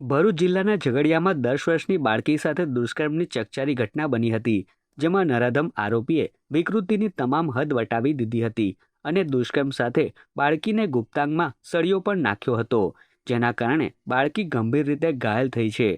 ભરૂચ જિલ્લાના ઝઘડિયામાં દસ વર્ષની બાળકી સાથે દુષ્કર્મની ચકચારી ઘટના બની હતી, જેમાં નરાધમ આરોપીએ વિકૃતિની તમામ હદ વટાવી દીધી હતી અને દુષ્કર્મ સાથે બાળકીને ગુપ્તાંગમાં સળિયો પણ નાખ્યો હતો, જેના કારણે બાળકી ગંભીર રીતે ઘાયલ થઈ છે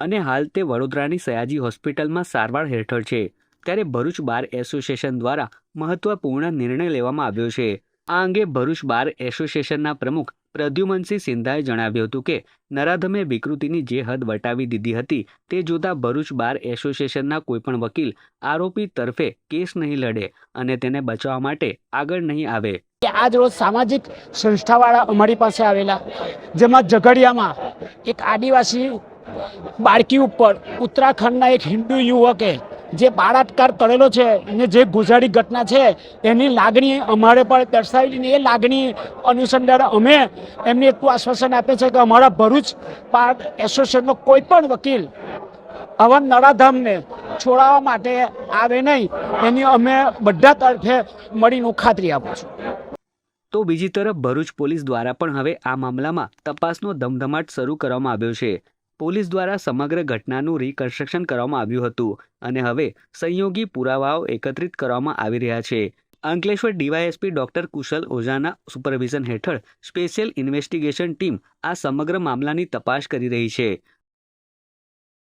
અને હાલ તે વડોદરાની સયાજી હોસ્પિટલમાં સારવાર હેઠળ છે, ત્યારે ભરૂચ બાર એસોસિએશન દ્વારા મહત્વપૂર્ણ નિર્ણય લેવામાં આવ્યો છે. આ અંગે ભરૂચ બાર એસોસિએશનના પ્રમુખ પ્રદ્યુમનસિંહ સિંધાએ જણાવ્યું હતું કે, નરાધમે વિકૃતિની જે હદ વટાવી દીધી હતી, તે જોતા ભરૂચ બાર એસોસિએશનના કોઈપણ વકીલ આરોપી તરફે કેસ નહીં લડે અને તેને બચાવવા માટે આગળ નહીં આવે. આજ રોજ સામાજિક સંસ્થાવાળા અમારી પાસે આવેલા, જેમાં ઝઘડિયામાં એક આદિવાસી બાળકી ઉપર ઉત્તરાખંડના એક હિન્દુ યુવકે જે બાળાત્કાર કરેલો છે અને જે ગુજારી ઘટના છે, એની લાગણી અમારે પણ દર્શાવેલી એ લાગણી અનુસંધાને અમે એમને એટલું આશ્વાસન આપે છે કે અમારા ભરૂચ પાર્ક એસોસિએશનનો કોઈ પણ વકીલ આવા નરાધામને છોડાવવા માટે આવે નહીં, એની અમે બધા તરફે મળીને ખાતરી આપું છું. તો બીજી તરફ ભરૂચ પોલીસ દ્વારા પણ હવે આ મામલામાં તપાસનો ધમધમાટ શરૂ કરવામાં આવ્યો છે. પોલીસ દ્વારા સમગ્ર ઘટનાનું રિકન્સ્ટ્રક્શન કરવામાં આવ્યું હતું અને હવે સંયોગી પુરાવાઓ એકત્રિત કરવામાં આવી રહ્યા છે. અંકલેશ્વર ડીવાયએસપી ડોક્ટર કુશલ ઓઝાના સુપરવિઝન હેઠળ સ્પેશિયલ ઇન્વેસ્ટિગેશન ટીમ આ સમગ્ર મામલાની તપાસ કરી રહી છે.